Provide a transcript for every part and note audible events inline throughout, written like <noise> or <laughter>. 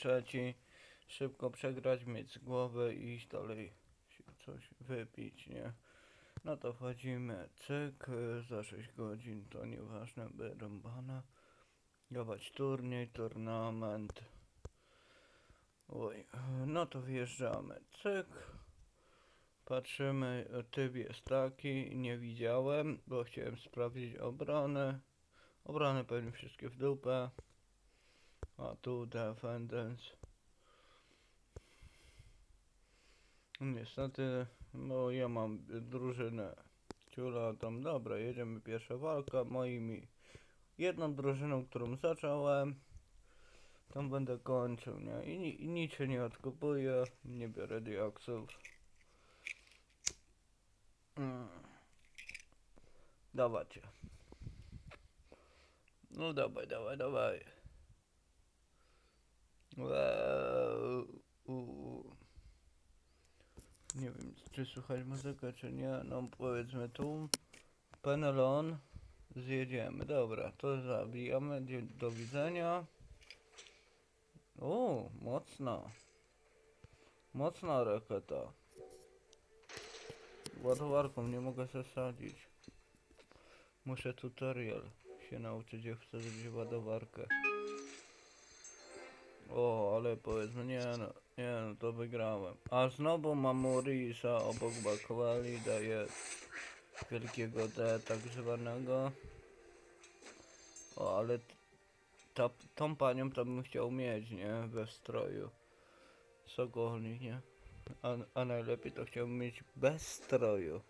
trzeci. Szybko przegrać, mieć z głowy i iść dalej się coś wypić, nie? No to wchodzimy, cyk, za 6 godzin, to nieważne, wyrąbane. Dawać turniej, turnament. Oj, no to wjeżdżamy, cyk. Patrzymy, typ jest taki, nie widziałem, bo chciałem sprawdzić obronę. Obrony pewnie wszystkie w dupę. A tu defendants. Niestety, no ja mam drużynę ciula tam, dobra, jedziemy pierwsza walka moimi jedną drużyną, którą zacząłem. Tam będę kończył, nie? I, i nic się nie odkupuję, nie biorę diaksów. Mm. Dawajcie. No dawaj, dawaj, dawaj. U. Nie wiem, czy słuchać muzykę, czy nie. No powiedzmy tu. Penelon. Zjedziemy. Dobra, to zabijamy. Do widzenia. O, mocna. Mocna raketa. Ładowarką nie mogę zasadzić. Muszę tutorial się nauczyć, jak wsadzić ładowarkę. O, ale powiedzmy, nie no, nie no, to wygrałem. A znowu mam Morisa obok Bakwali, daje wielkiego D tak zwanego. O, ale ta, tą panią to bym chciał mieć, nie? We stroju. Sokolnik, nie? A, a najlepiej to chciałbym mieć bez stroju.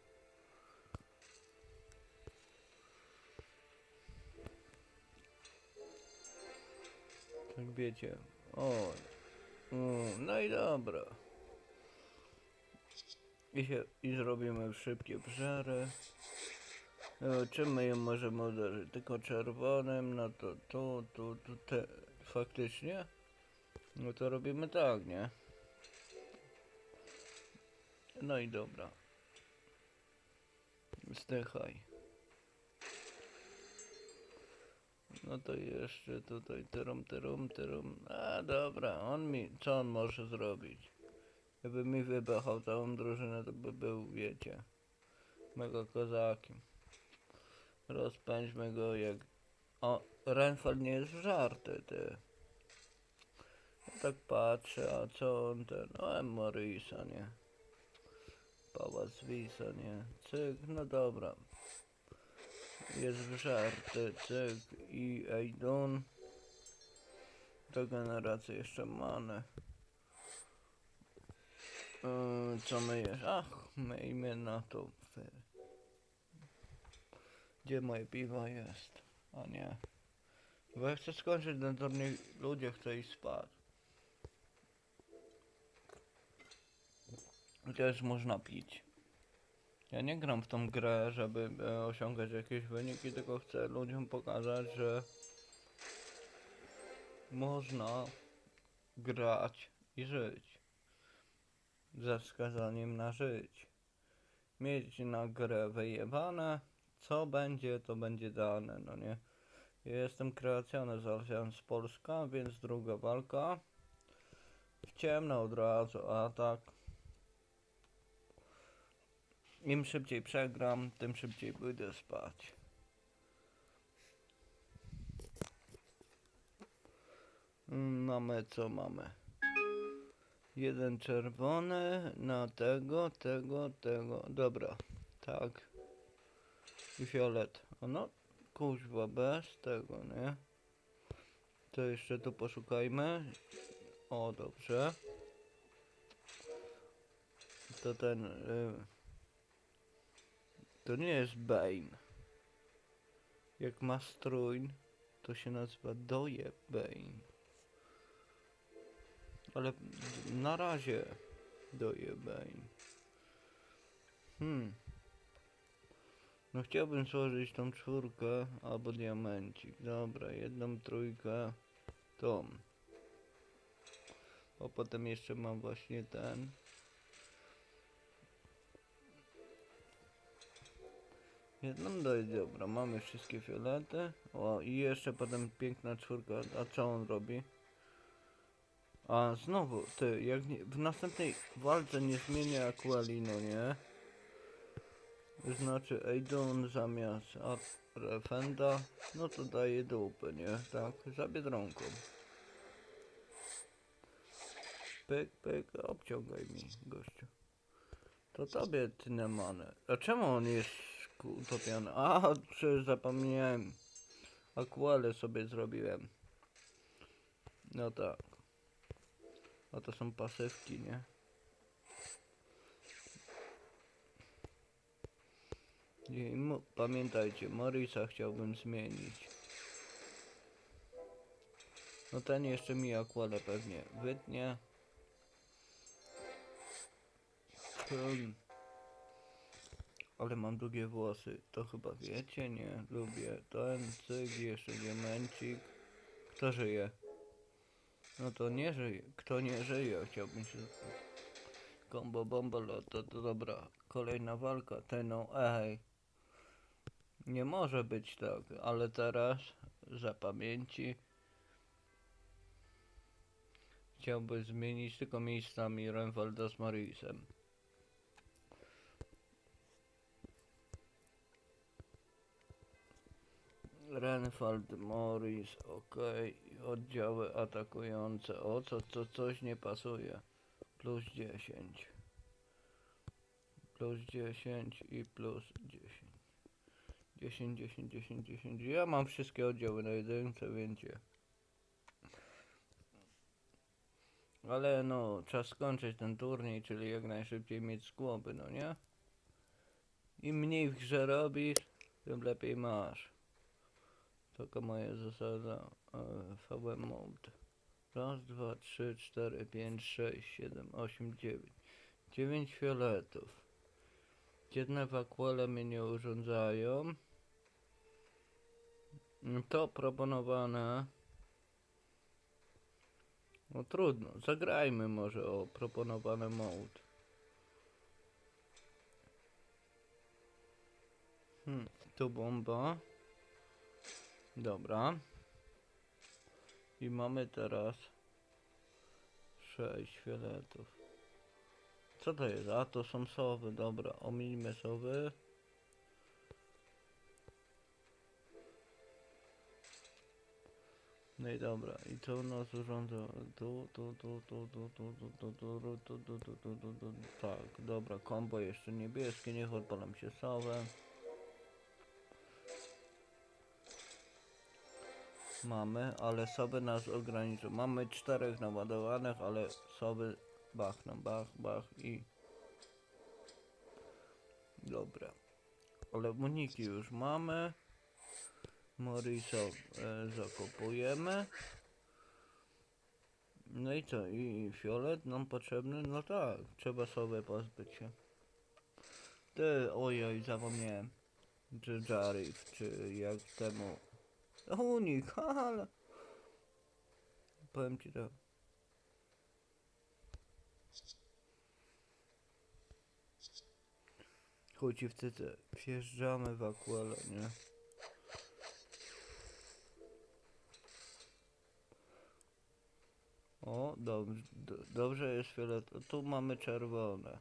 Tak wiecie. O. No i dobra. I, się, I zrobimy szybkie brzary. E, Czym my ją możemy uderzyć? Tylko czerwonym, no to tu, tu, tu, te. Faktycznie? No to robimy tak, nie? No i dobra. Zdychaj. No to jeszcze tutaj tyrum, tyrum, tyrum. A dobra, on mi, co on może zrobić? Jakby mi wybechał całą drużynę, to by był, wiecie, mega kozakiem. Rozpędźmy go jak... O, Renfeld nie jest żarty, ty. Ja tak patrzę, a co on ten... O, M. Morrisa, nie? Pałac Wisa, nie? Cyk, no dobra. Jest żarty, cyk i Eidon. Regeneracja jeszcze manę. Yy, co my jeszcze? Ach, miejmy na to. Gdzie moje piwo jest? A nie. Bo ja chcę skończyć ten turniej, ludzie chcą iść spać. Też można pić. Ja nie gram w tą grę, żeby e, osiągać jakieś wyniki, tylko chcę ludziom pokazać, że można grać i żyć. Ze wskazaniem na żyć. Mieć na grę wyjebane, co będzie, to będzie dane, no nie? Ja jestem kreacjony z z Polska, więc druga walka. W ciemno od razu atak. Im szybciej przegram, tym szybciej pójdę spać. Mamy co mamy? Jeden czerwony na tego, tego, tego. Dobra, tak. I fiolet. No, kuźwa, bez tego, nie? To jeszcze tu poszukajmy. O, dobrze. To ten... Y to nie jest Bane. Jak ma strój, to się nazywa Doje Bane. Ale na razie Doje Bane. Hmm. No chciałbym złożyć tą czwórkę albo diamencik. Dobra, jedną trójkę. Tą. A potem jeszcze mam właśnie ten. Jedną doj, dobra, mamy wszystkie fiolety. O, i jeszcze potem piękna czwórka. A co on robi? A znowu, ty, jak nie, w następnej walce nie zmienię Aquali, nie? Znaczy Eidon zamiast Refenda, no to daje dupy, nie? Tak, za Biedronką. Pyk, pyk, obciągaj mi, gościu. To tobie, Tynemane. A czemu on jest utopiony? A, przecież zapomniałem. Aquale sobie zrobiłem. No tak. A to są pasywki, nie? I pamiętajcie, Morisa chciałbym zmienić. No ten jeszcze mi Aquale pewnie wytnie. Hmm. Ale mam długie włosy, to chyba wiecie, nie? Lubię ten cyk, jeszcze diamencik. Kto żyje? No to nie żyje. Kto nie żyje? Chciałbym się... Combo bombo to, to dobra. Kolejna walka. Teno, ej. Nie może być tak, ale teraz za pamięci chciałbym zmienić tylko miejscami Renwalda z Marisem. Renfald, Morris, ok, oddziały atakujące, o co, co, coś nie pasuje, plus 10, plus 10 i plus 10, 10, 10, 10, 10, ja mam wszystkie oddziały na jedynce, wiecie. Ale no, czas skończyć ten turniej, czyli jak najszybciej mieć z głowy, no nie? Im mniej w grze robisz, tym lepiej masz. Taka moja zasada e, VM mode. Raz, dwa, trzy, cztery, pięć, sześć, siedem, osiem, dziewięć. Dziewięć fioletów. Jedne wakwele mnie nie urządzają. To proponowane. No trudno, zagrajmy może o proponowane mode. Hmm, tu bomba. Dobra. I mamy teraz sześć fioletów. Co to jest? A to są sowy, dobra. Omińmy sowy. No i dobra, i co nas urządza? Tu, tu, tu, tu, tu, tu, tu, tu, tu, tu, tu, tu, tu, tu, tu, tak, dobra, kombo jeszcze niebieskie, niech odpalam się sowę. Mamy, ale soby nas ograniczą. Mamy czterech naładowanych, ale soby bachną, bach, bach i... Dobra. Ale muniki już mamy. Morisa e, zakopujemy. No i co? I fiolet nam potrzebny? No tak, trzeba sobie pozbyć się. Ty, ojoj, zapomniałem. Czy Jarif, czy jak temu Unik, <laughs> ale... Powiem ci tak. Chuj ci w cyce. Wjeżdżamy w akwele, nie? O, dobrze, do, dobrze jest fiolet. Tu mamy czerwone.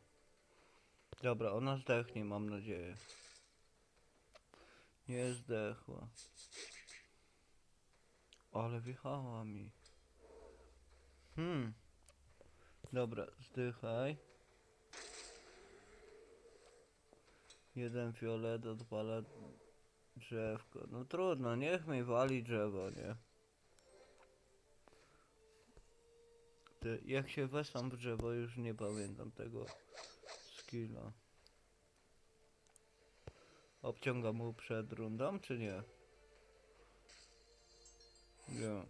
Dobra, ona zdechnie, mam nadzieję. Nie zdechła. Ale wjechała mi. Hmm. Dobra, zdychaj. Jeden fiolet odpala drzewko. No trudno, niech mi wali drzewo, nie? Ty, jak się wesam w drzewo, już nie pamiętam tego skilla. Obciągam mu przed rundą, czy nie? Nie.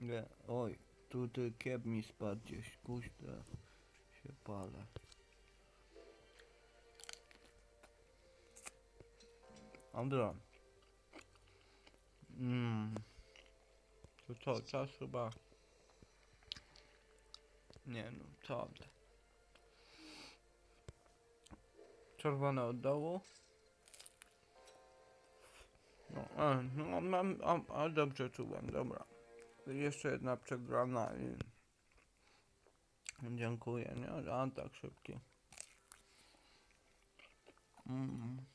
Nie, oj, tu ty kiep mi spadł gdzieś, kuźda, się palę. Dobra. Mm. To co, czas chyba... Nie no, co? Czerwone od dołu. No, no mam, a, a dobrze czułem, dobra. Jeszcze jedna przegrana i... Dziękuję, nie? A tak szybki. Mm.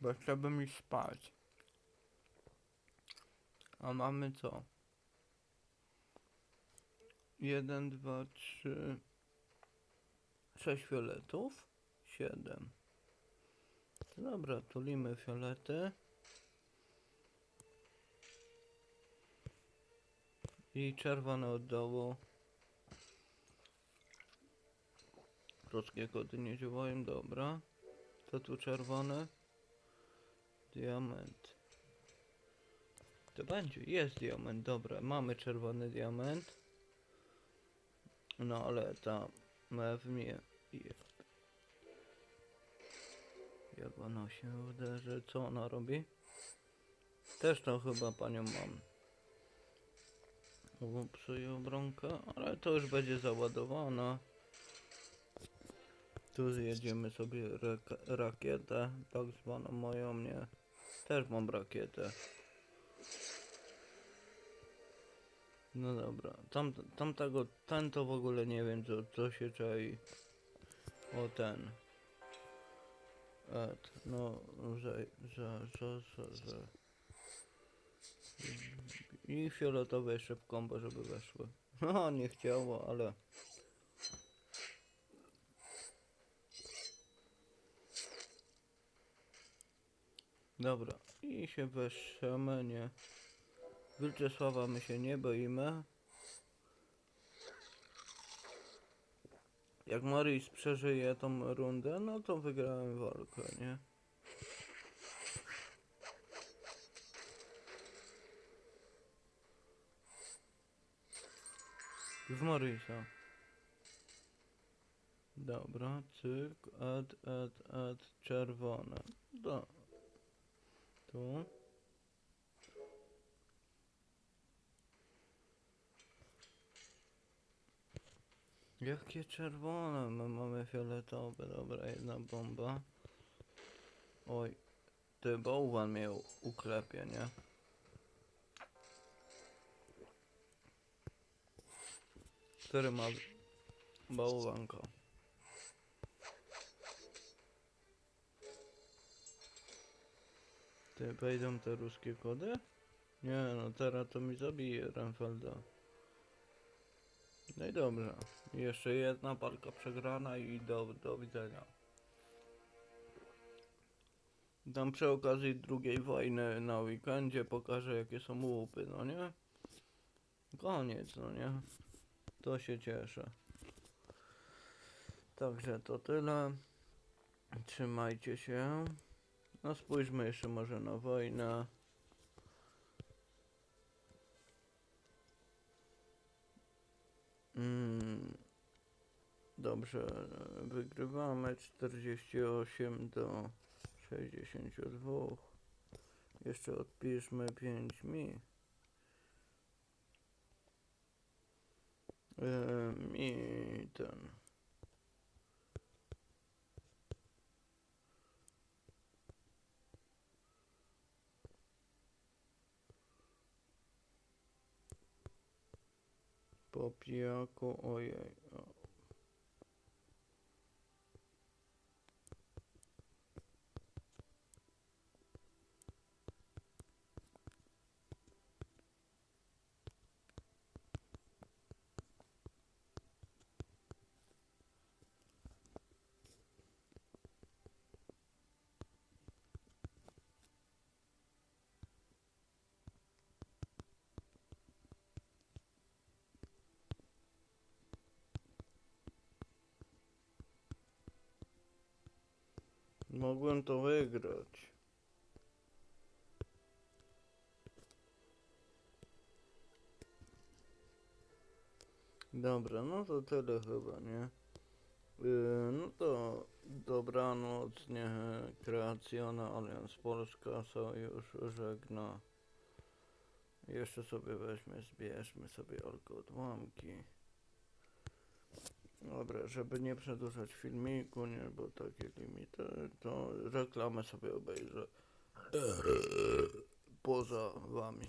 Bo chciałbym iść spać. A mamy co? Jeden, dwa, trzy... Sześć fioletów? Siedem. Dobra, tulimy fiolety. I czerwone od dołu. Polskie kody nie działają, dobra. Co tu czerwone? Diament. To będzie, jest diament, dobra. Mamy czerwony diament. No ale ta mew mnie je- jak ona się uderzy, co ona robi? Też to chyba panią mam. Psuję obronkę, ale to już będzie załadowana. Tu zjedziemy sobie rakietę, tak zwaną moją, nie. Też mam rakietę. No dobra, tam, tamtego, ten to w ogóle nie wiem co, co się czai. O ten. Et, no, za, za, za, za, za. I fioletowe jeszcze w kombo, żeby weszły. No, nie chciało, ale... Dobra, i się weszemy, nie. Wilczesława my się nie boimy. Jak Morris przeżyje tą rundę, no to wygrałem walkę, nie? W Morrisa. Dobra, cyk, add, add, add, czerwone. Do. Tu. Jakie czerwone? My mamy fioletowe. Dobra, jedna bomba. Oj. Ty bałwan mnie uklepie, nie? Który ma bałwanka? Ty wejdą te ruskie kody? Nie no, teraz to mi zabije Renfelda. No i dobrze. Jeszcze jedna walka przegrana i do, do widzenia. Tam przy okazji drugiej wojny na weekendzie pokażę jakie są łupy, no nie? Koniec, no nie? To się cieszę. Także to tyle. Trzymajcie się. No spójrzmy jeszcze może na wojnę. Mm, dobrze, wygrywamy 48 do 62. Jeszcze odpiszmy 5 mi. Ym, I ten. Opiaco, oj, oj, oj. Mogłem to wygrać. Dobra, no to tyle chyba, nie? Yy, no to dobranoc, nie? Kreacjona, Alians Polska, Sojusz, żegna. Jeszcze sobie weźmy, zbierzmy sobie alko odłamki. Dobra, żeby nie przedłużać filmiku, nie, bo takie limity, to reklamę sobie obejrzę. Poza wami.